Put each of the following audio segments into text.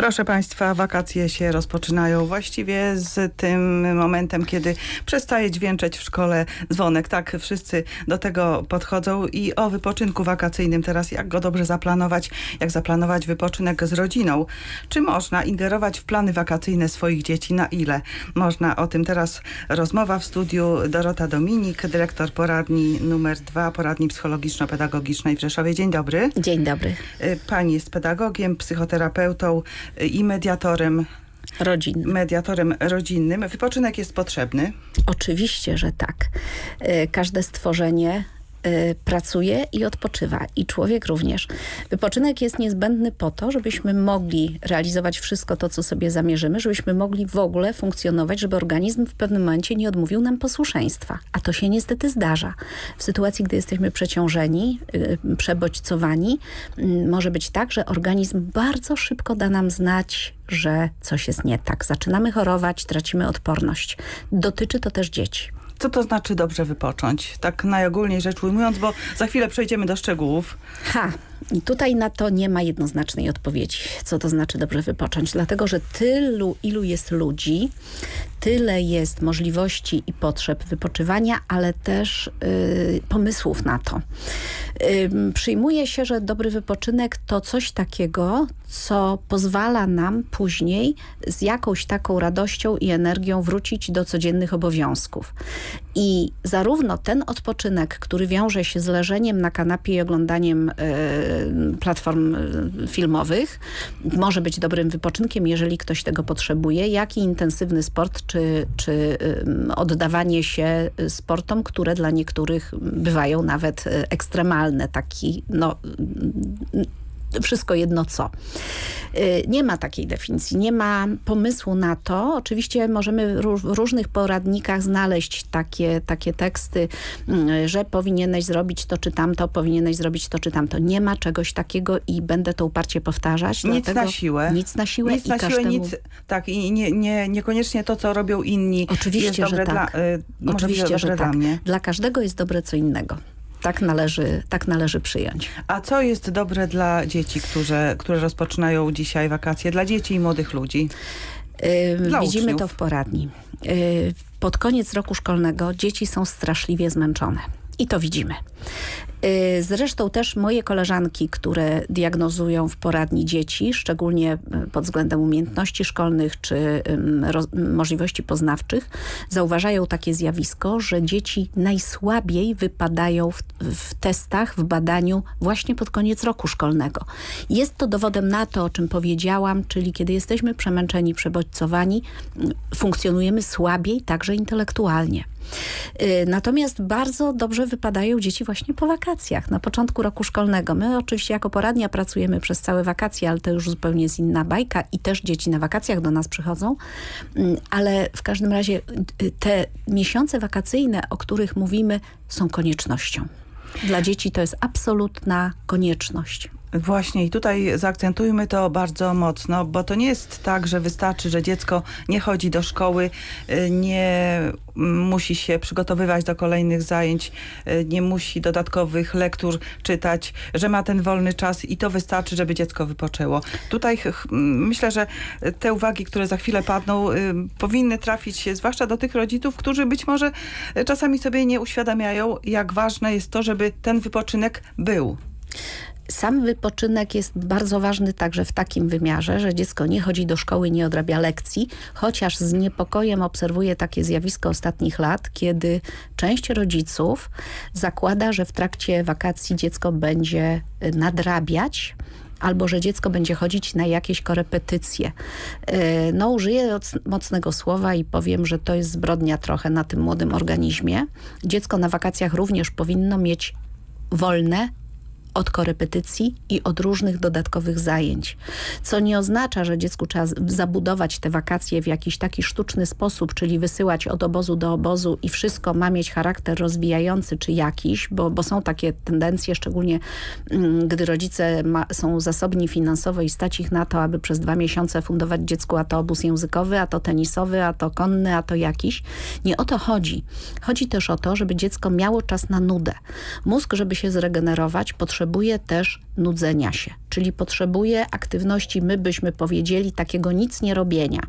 Proszę Państwa, wakacje się rozpoczynają właściwie z tym momentem, kiedy przestaje dźwięczeć w szkole dzwonek. Tak, wszyscy do tego podchodzą i o wypoczynku wakacyjnym teraz, jak go dobrze zaplanować, jak zaplanować wypoczynek z rodziną. Czy można ingerować w plany wakacyjne swoich dzieci? Na ile? Można o tym teraz rozmowa w studiu Dorota Dominik, dyrektor poradni numer dwa, poradni psychologiczno-pedagogicznej w Rzeszowie. Dzień dobry. Dzień dobry. Y, Pani jest pedagogiem, psychoterapeutą i mediatorem, Rodzin. mediatorem rodzinnym. Wypoczynek jest potrzebny. Oczywiście, że tak. E, Każde stworzenie pracuje i odpoczywa. I człowiek również. Wypoczynek jest niezbędny po to, żebyśmy mogli realizować wszystko to, co sobie zamierzymy, żebyśmy mogli w ogóle funkcjonować, żeby organizm w pewnym momencie nie odmówił nam posłuszeństwa. A to się niestety zdarza. W sytuacji, gdy jesteśmy przeciążeni, y, przebodźcowani, mm, może być tak, że organizm bardzo szybko da nam znać, że coś jest nie tak. Zaczynamy chorować, tracimy odporność. Dotyczy to też dzieci. Co to znaczy dobrze wypocząć? Tak najogólniej rzecz ujmując, bo za chwilę przejdziemy do szczegółów. Ha, tutaj na to nie ma jednoznacznej odpowiedzi, co to znaczy dobrze wypocząć, dlatego że tylu, ilu jest ludzi, tyle jest możliwości i potrzeb wypoczywania, ale też y, pomysłów na to. Ym, przyjmuje się, że dobry wypoczynek to coś takiego, co pozwala nam później z jakąś taką radością i energią wrócić do codziennych obowiązków. I zarówno ten odpoczynek, który wiąże się z leżeniem na kanapie i oglądaniem e, platform e, filmowych, może być dobrym wypoczynkiem, jeżeli ktoś tego potrzebuje, jak i intensywny sport, czy, czy em, oddawanie się sportom, które dla niektórych bywają nawet e, ekstremalne, taki no wszystko jedno co. Y, Nie ma takiej definicji, nie ma pomysłu na to. Oczywiście możemy w różnych poradnikach znaleźć takie, takie teksty, mm, że powinieneś zrobić to czy tamto, powinieneś zrobić to czy tamto. Nie ma czegoś takiego i będę to uparcie powtarzać. Nic na siłę. Nic na siłę Nic i na siłę, nic. Tak, i nie, nie, niekoniecznie to, co robią inni. Oczywiście, jest że dobre tak. dla, y, może być Oczywiście, że dla tak. mnie. Dla każdego jest dobre co innego. Tak należy, tak należy przyjąć. A co jest dobre dla dzieci, które, które rozpoczynają dzisiaj wakacje? Dla dzieci i młodych ludzi? Dla Widzimy uczniów. to w poradni. Pod koniec roku szkolnego dzieci są straszliwie zmęczone. I to widzimy. Yy, Zresztą też moje koleżanki, które diagnozują w poradni dzieci, szczególnie yy, pod względem umiejętności szkolnych czy możliwości poznawczych, zauważają takie zjawisko, że dzieci najsłabiej wypadają w, w testach, w badaniu właśnie pod koniec roku szkolnego. Jest to dowodem na to, o czym powiedziałam, czyli kiedy jesteśmy przemęczeni, przebodźcowani, mm, funkcjonujemy słabiej, także intelektualnie. Y, Natomiast bardzo dobrze wypadają dzieci właśnie po wakacjach, na początku roku szkolnego. My oczywiście jako poradnia pracujemy przez całe wakacje, ale to już zupełnie jest inna bajka i też dzieci na wakacjach do nas przychodzą. Mm, Ale w każdym razie y, te miesiące wakacyjne, o których mówimy, są koniecznością. Dla dzieci to jest absolutna konieczność. Właśnie i tutaj zaakcentujmy to bardzo mocno, bo to nie jest tak, że wystarczy, że dziecko nie chodzi do szkoły, y, nie musi się przygotowywać do kolejnych zajęć, y, nie musi dodatkowych lektur czytać, że ma ten wolny czas i to wystarczy, żeby dziecko wypoczęło. Tutaj myślę, że te uwagi, które za chwilę padną, y, powinny trafić zwłaszcza do tych rodziców, którzy być może czasami sobie nie uświadamiają, jak ważne jest to, żeby ten wypoczynek był. Sam wypoczynek jest bardzo ważny także w takim wymiarze, że dziecko nie chodzi do szkoły, nie odrabia lekcji, chociaż z niepokojem obserwuję takie zjawisko ostatnich lat, kiedy część rodziców zakłada, że w trakcie wakacji dziecko będzie y, nadrabiać albo że dziecko będzie chodzić na jakieś korepetycje. Y, No użyję oc- mocnego słowa i powiem, że to jest zbrodnia trochę na tym młodym organizmie. Dziecko na wakacjach również powinno mieć wolne od korepetycji i od różnych dodatkowych zajęć. Co nie oznacza, że dziecku trzeba zabudować te wakacje w jakiś taki sztuczny sposób, czyli wysyłać od obozu do obozu i wszystko ma mieć charakter rozwijający czy jakiś, bo, bo są takie tendencje, szczególnie mm, gdy rodzice ma, są zasobni finansowo i stać ich na to, aby przez dwa miesiące fundować dziecku a to obóz językowy, a to tenisowy, a to konny, a to jakiś. Nie o to chodzi. Chodzi też o to, żeby dziecko miało czas na nudę. Mózg, żeby się zregenerować, potrzebuje potrzebuje też nudzenia się, czyli potrzebuje aktywności, my byśmy powiedzieli, takiego nic nie robienia,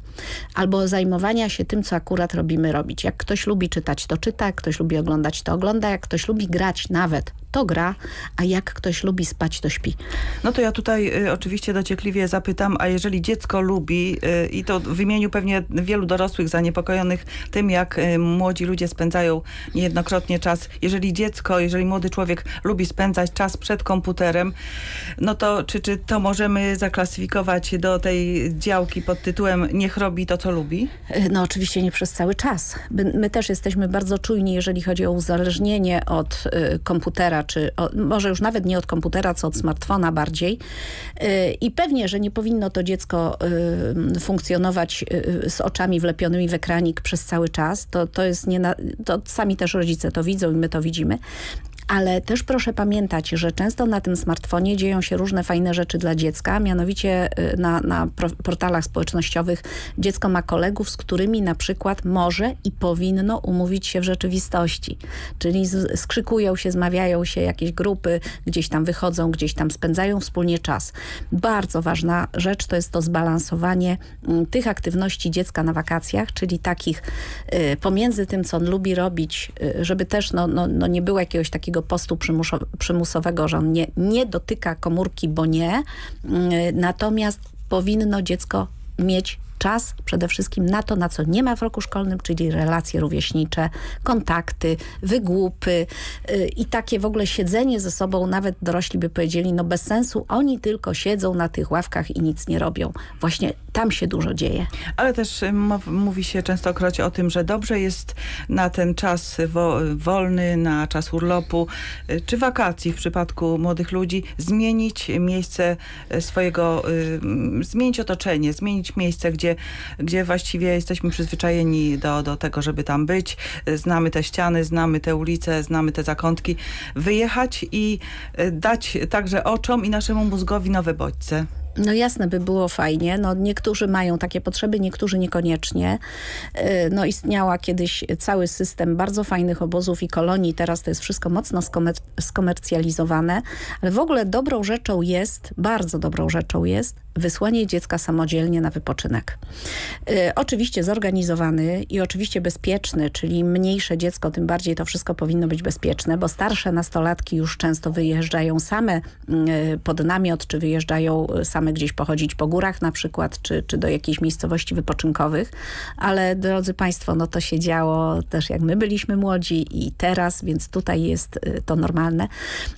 albo zajmowania się tym, co akurat robimy robić. Jak ktoś lubi czytać, to czyta, jak ktoś lubi oglądać, to ogląda, jak ktoś lubi grać nawet, to gra, a jak ktoś lubi spać, to śpi. No to ja tutaj y, oczywiście dociekliwie zapytam, a jeżeli dziecko lubi y, i to w imieniu pewnie wielu dorosłych zaniepokojonych tym, jak y, młodzi ludzie spędzają niejednokrotnie czas, jeżeli dziecko, jeżeli młody człowiek lubi spędzać czas przed komputerem, no to czy, czy to możemy zaklasyfikować do tej działki pod tytułem niech robi to, co lubi? No oczywiście nie przez cały czas. My, my też jesteśmy bardzo czujni, jeżeli chodzi o uzależnienie od y, czy o, może już nawet nie od komputera, co od smartfona bardziej. Y, I pewnie, że nie powinno to dziecko y, funkcjonować y, z oczami wlepionymi w ekranik przez cały czas. To, to jest nie na, to sami też rodzice to widzą i my to widzimy. Ale też proszę pamiętać, że często na tym smartfonie dzieją się różne fajne rzeczy dla dziecka, mianowicie y, na, na portalach społecznościowych dziecko ma kolegów, z którymi na przykład może i powinno umówić się w rzeczywistości. Czyli skrzykują się, zmawiają się jakieś grupy, gdzieś tam wychodzą, gdzieś tam spędzają wspólnie czas. Bardzo ważna rzecz to jest to zbalansowanie mm, tych aktywności dziecka na wakacjach, czyli takich y, pomiędzy tym, co on lubi robić, y, żeby też no, no, no nie było jakiegoś takiego postu przymusowego, że on nie, nie dotyka komórki, bo nie. Y, Natomiast powinno dziecko mieć czas przede wszystkim na to, na co nie ma w roku szkolnym, czyli relacje rówieśnicze, kontakty, wygłupy y, i takie w ogóle siedzenie ze sobą, nawet dorośli by powiedzieli, no bez sensu, oni tylko siedzą na tych ławkach i nic nie robią. Właśnie tam się dużo dzieje. Ale też y, mówi się częstokroć o tym, że dobrze jest na ten czas wo wolny, na czas urlopu y, czy wakacji w przypadku młodych ludzi zmienić miejsce swojego, y, zmienić otoczenie, zmienić miejsce, gdzie, gdzie właściwie jesteśmy przyzwyczajeni do, do tego, żeby tam być. Znamy te ściany, znamy te ulice, znamy te zakątki. Wyjechać i y, dać także oczom i naszemu mózgowi nowe bodźce. No jasne, by było fajnie. No, niektórzy mają takie potrzeby, niektórzy niekoniecznie. Yy, No istniała kiedyś cały system bardzo fajnych obozów i kolonii. Teraz to jest wszystko mocno skomer- skomercjalizowane. Ale w ogóle dobrą rzeczą jest, bardzo dobrą rzeczą jest wysłanie dziecka samodzielnie na wypoczynek. Yy, Oczywiście zorganizowany i oczywiście bezpieczny, czyli mniejsze dziecko, tym bardziej to wszystko powinno być bezpieczne, bo starsze nastolatki już często wyjeżdżają same yy, pod namiot, czy wyjeżdżają yy, same gdzieś pochodzić po górach na przykład, czy, czy do jakiejś miejscowości wypoczynkowych. Ale drodzy Państwo, no to się działo też jak my byliśmy młodzi i teraz, więc tutaj jest y, to normalne.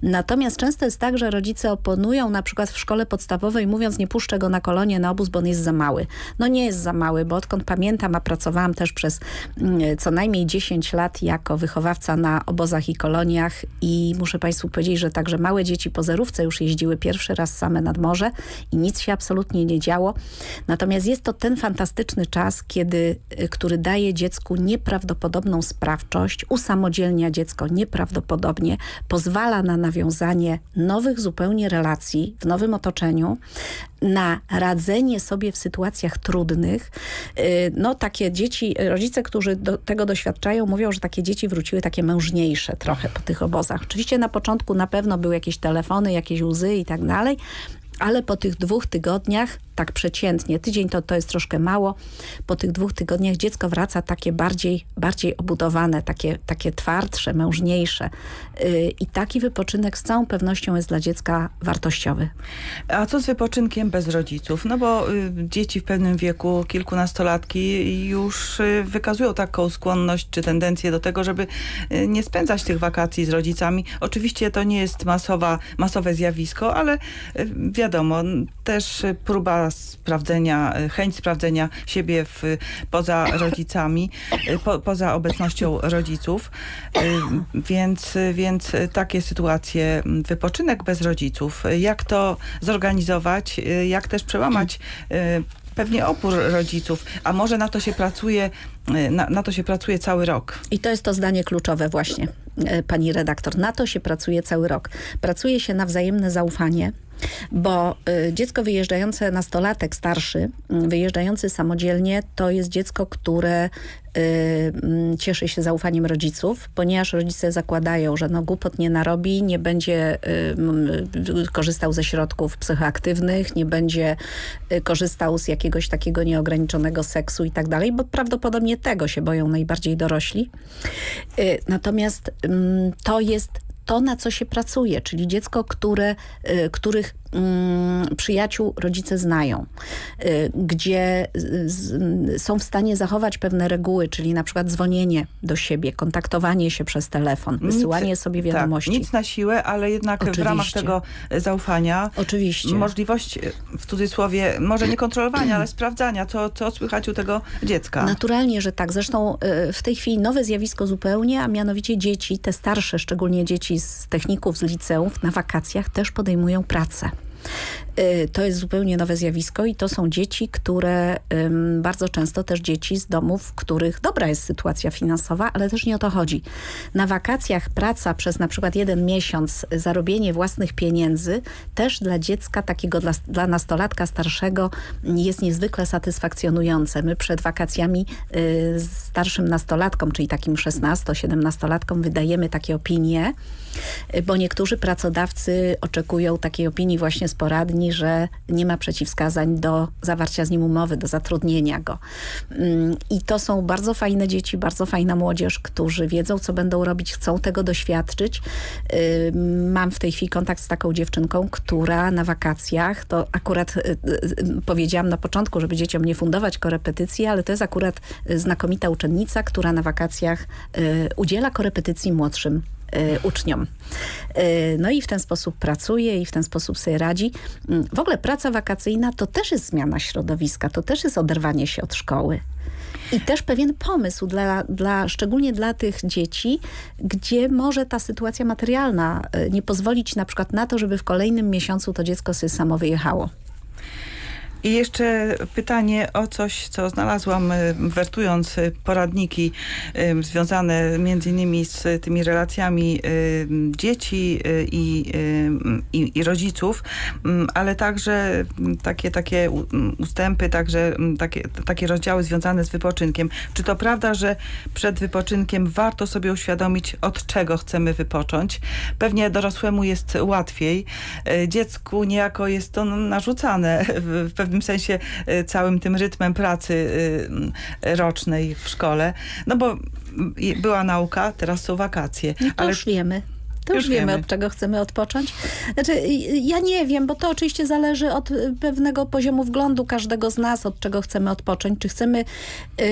Natomiast często jest tak, że rodzice oponują na przykład w szkole podstawowej mówiąc nie puszczę go na kolonie, na obóz, bo on jest za mały. No nie jest za mały, bo odkąd pamiętam, a pracowałam też przez mm, co najmniej 10 lat jako wychowawca na obozach i koloniach i muszę Państwu powiedzieć, że także małe dzieci po zerówce już jeździły pierwszy raz same nad morze i nic się absolutnie nie działo. Natomiast jest to ten fantastyczny czas, kiedy, y, który daje dziecku nieprawdopodobną sprawczość, usamodzielnia dziecko nieprawdopodobnie, pozwala na nawiązanie nowych zupełnie relacji w nowym otoczeniu, na radzenie sobie w sytuacjach trudnych. Y, No takie dzieci, rodzice, którzy do tego doświadczają, mówią, że takie dzieci wróciły takie mężniejsze trochę po tych obozach. Oczywiście na początku na pewno były jakieś telefony, jakieś łzy i tak dalej, ale po tych dwóch tygodniach, tak przeciętnie, tydzień to, to jest troszkę mało, po tych dwóch tygodniach dziecko wraca takie bardziej, bardziej obudowane, takie, takie twardsze, mężniejsze. Yy, I taki wypoczynek z całą pewnością jest dla dziecka wartościowy. A co z wypoczynkiem bez rodziców? No bo y, dzieci w pewnym wieku, kilkunastolatki już y, wykazują taką skłonność czy tendencję do tego, żeby y, nie spędzać tych wakacji z rodzicami. Oczywiście to nie jest masowa, masowe zjawisko, ale y, wiadomo, też próba sprawdzenia, chęć sprawdzenia siebie w, poza rodzicami, po, poza obecnością rodziców. Y, Więc, więc takie sytuacje, wypoczynek bez rodziców, jak to zorganizować, y, jak też przełamać y, pewnie opór rodziców, a może na to się pracuje, na, na to się pracuje cały rok. I to jest to zdanie kluczowe właśnie, pani redaktor. Na to się pracuje cały rok. Pracuje się na wzajemne zaufanie, Bo y, dziecko wyjeżdżające, nastolatek starszy, y, wyjeżdżający samodzielnie, to jest dziecko, które y, mm, cieszy się zaufaniem rodziców, ponieważ rodzice zakładają, że no głupot nie narobi, nie będzie m, y, korzystał ze środków psychoaktywnych, nie będzie korzystał z jakiegoś takiego nieograniczonego seksu i tak dalej, bo prawdopodobnie tego się boją najbardziej dorośli. Natomiast ym, to jest to, na co się pracuje, czyli dziecko, które, y, których mm, przyjaciół rodzice znają, y, gdzie są w stanie zachować pewne reguły, czyli na przykład dzwonienie do siebie, kontaktowanie się przez telefon, wysyłanie sobie wiadomości. Tak, nic na siłę, ale jednak w Oczywiście. ramach tego e, zaufania Oczywiście. możliwość, e, w cudzysłowie, może nie kontrolowania, ale sprawdzania, co, co słychać u tego dziecka. Naturalnie, że tak. Zresztą y, w tej chwili nowe zjawisko zupełnie, a mianowicie dzieci, te starsze, szczególnie dzieci z techników, z liceów, na wakacjach też podejmują pracę. Y, To jest zupełnie nowe zjawisko i to są dzieci, które bardzo często też dzieci z domów, w których dobra jest sytuacja finansowa, ale też nie o to chodzi. Na wakacjach praca przez na przykład jeden miesiąc, y, zarobienie własnych pieniędzy też dla dziecka takiego, dla, dla nastolatka starszego jest niezwykle satysfakcjonujące. My przed wakacjami y, starszym nastolatkom, czyli takim 16-17-latkom wydajemy takie opinie, y, bo niektórzy pracodawcy oczekują takiej opinii właśnie z poradni, że nie ma przeciwwskazań do zawarcia z nim umowy, do zatrudnienia go. Ym, I to są bardzo fajne dzieci, bardzo fajna młodzież, którzy wiedzą, co będą robić, chcą tego doświadczyć. Mam w tej chwili kontakt z taką dziewczynką, która na wakacjach, to akurat y, y, y, powiedziałam na początku, żeby dzieciom nie fundować korepetycji, ale to jest akurat znakomita uczennica, która na wakacjach udziela korepetycji młodszym uczniom. Y, No i w ten sposób pracuje i w ten sposób sobie radzi. Mm, W ogóle praca wakacyjna to też jest zmiana środowiska, to też jest oderwanie się od szkoły. I też pewien pomysł, dla, dla, szczególnie dla tych dzieci, gdzie może ta sytuacja materialna y, nie pozwolić na przykład na to, żeby w kolejnym miesiącu to dziecko sobie samo wyjechało. I jeszcze pytanie o coś, co znalazłam y, wertując y, poradniki y, związane między innymi z tymi relacjami dzieci i, i, i rodziców, mm, ale także mm, takie, takie mm, ustępy, także takie, takie rozdziały związane z wypoczynkiem. Czy to prawda, że przed wypoczynkiem warto sobie uświadomić, od czego chcemy wypocząć? Pewnie dorosłemu jest łatwiej. Dziecku niejako jest to narzucane w, w pewnym sensie y, całym tym rytmem pracy y, rocznej w szkole. No bo była nauka, teraz są wakacje. No to już wiemy. To już, Już wiemy, od czego chcemy odpocząć. Znaczy, ja nie wiem, bo to oczywiście zależy od y, pewnego poziomu wglądu każdego z nas, od czego chcemy odpocząć. Czy chcemy,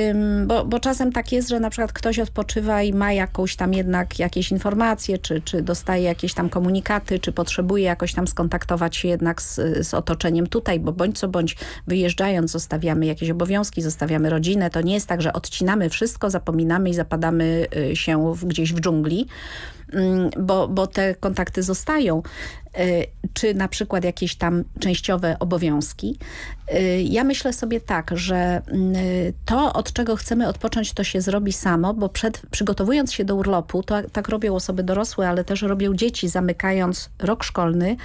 ym, bo, bo czasem tak jest, że na przykład ktoś odpoczywa i ma jakąś tam jednak jakieś informacje, czy, czy dostaje jakieś tam komunikaty, czy potrzebuje jakoś tam skontaktować się jednak z, z otoczeniem tutaj, bo bądź co bądź wyjeżdżając zostawiamy jakieś obowiązki, zostawiamy rodzinę. To nie jest tak, że odcinamy wszystko, zapominamy i zapadamy y, się w, gdzieś w dżungli bo, bo te kontakty zostają, czy na przykład jakieś tam częściowe obowiązki. Y, Ja myślę sobie tak, że y, to, od czego chcemy odpocząć, to się zrobi samo, bo przed, przygotowując się do urlopu, to tak robią osoby dorosłe, ale też robią dzieci, zamykając rok szkolny.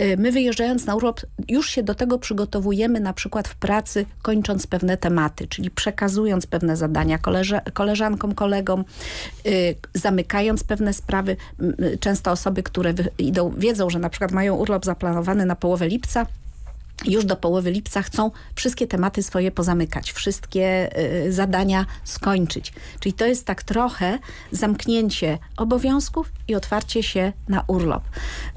y, My wyjeżdżając na urlop, już się do tego przygotowujemy na przykład w pracy, kończąc pewne tematy, czyli przekazując pewne zadania koleże, koleżankom, kolegom, y, zamykając pewne sprawy. Y, Często osoby, które idą, wiedzą, że na przykład mają urlop zaplanowany na połowę lipca, już do połowy lipca chcą wszystkie tematy swoje pozamykać, wszystkie y, zadania skończyć. Czyli to jest tak trochę zamknięcie obowiązków i otwarcie się na urlop.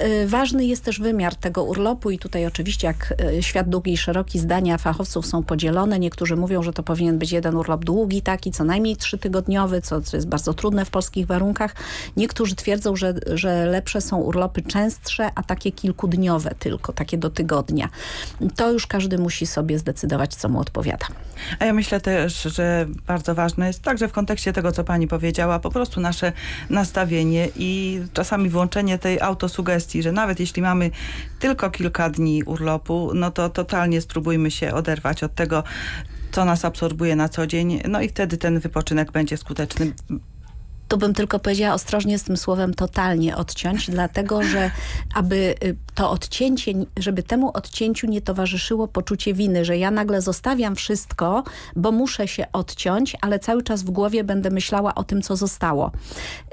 Y, ważny jest też wymiar tego urlopu i tutaj oczywiście jak y, świat długi i szeroki zdania fachowców są podzielone. Niektórzy mówią, że to powinien być jeden urlop długi, taki co najmniej trzytygodniowy, co, co jest bardzo trudne w polskich warunkach. Niektórzy twierdzą, że, że lepsze są urlopy częstsze, a takie kilkudniowe tylko, takie do tygodnia. To już każdy musi sobie zdecydować, co mu odpowiada. A ja myślę też, że bardzo ważne jest także w kontekście tego, co pani powiedziała, po prostu nasze nastawienie i czasami włączenie tej autosugestii, że nawet jeśli mamy tylko kilka dni urlopu, no to totalnie spróbujmy się oderwać od tego, co nas absorbuje na co dzień, no i wtedy ten wypoczynek będzie skuteczny. Tu bym tylko powiedziała ostrożnie z tym słowem totalnie odciąć, dlatego że aby y, to odcięcie, żeby temu odcięciu nie towarzyszyło poczucie winy, że ja nagle zostawiam wszystko, bo muszę się odciąć, ale cały czas w głowie będę myślała o tym, co zostało.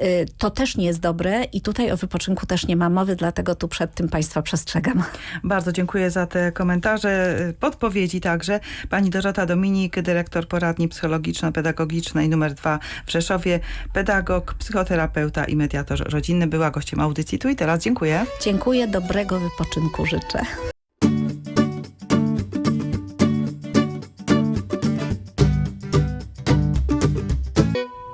Y, To też nie jest dobre i tutaj o wypoczynku też nie ma mowy, dlatego tu przed tym Państwa przestrzegam. Bardzo dziękuję za te komentarze, y, podpowiedzi także. Pani Dorota Dominik, dyrektor poradni psychologiczno-pedagogicznej numer 2 w Rzeszowie, pedagog, psychoterapeuta i mediator rodzinny, była gościem audycji tu i teraz. Dziękuję. Dziękuję, dobrego wypoczynku życzę.